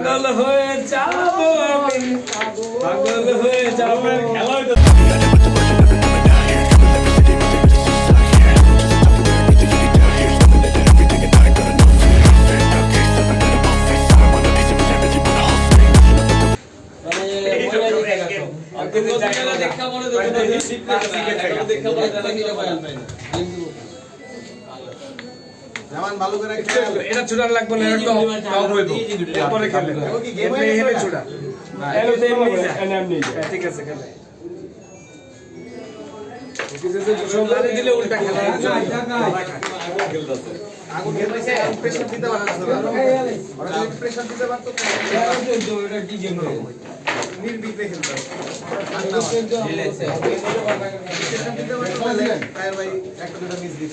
পাগল হয়ে যাব আমি পাগল হয়ে যাব। খেলা হইতো জামান ভালো করে এটা ছুটার লাগবে না এটা টপ টপ হইব। এরপরে খেলে। এমনি হেলে ছুটা এলো তো এমনি যা হ্যাঁ, ঠিক আছে খেলে। সোমবারে দিলে উল্টা খেলা আগুন গেছে প্রেসার দিতে পারতো ওরা যদি প্রেসার দিতে পারতো এটা কি গেম নির্বিঘ্নে খেলতে পারতো প্রেসার দিতে পারতো তাহলে ভাই একটা দুটো মিস দিত।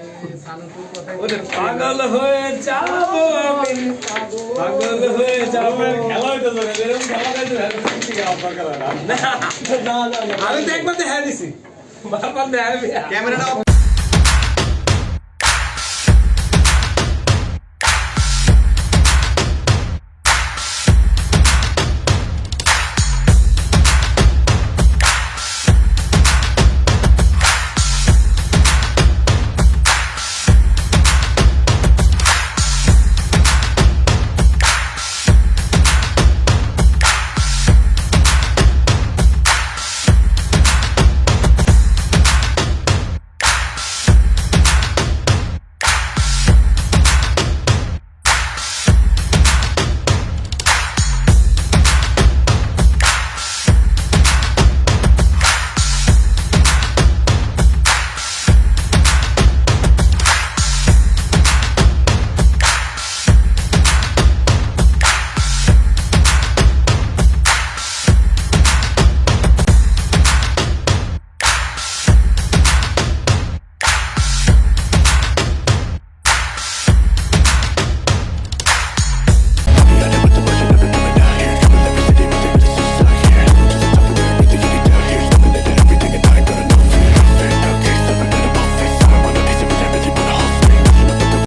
পাগল হয়ে যাব আমি। পাগল হয়ে যাব। খেলা হইতো এরকম খেলা আমি তো একবার দেখা দিছি। বারবার দেখা ক্যামেরাটা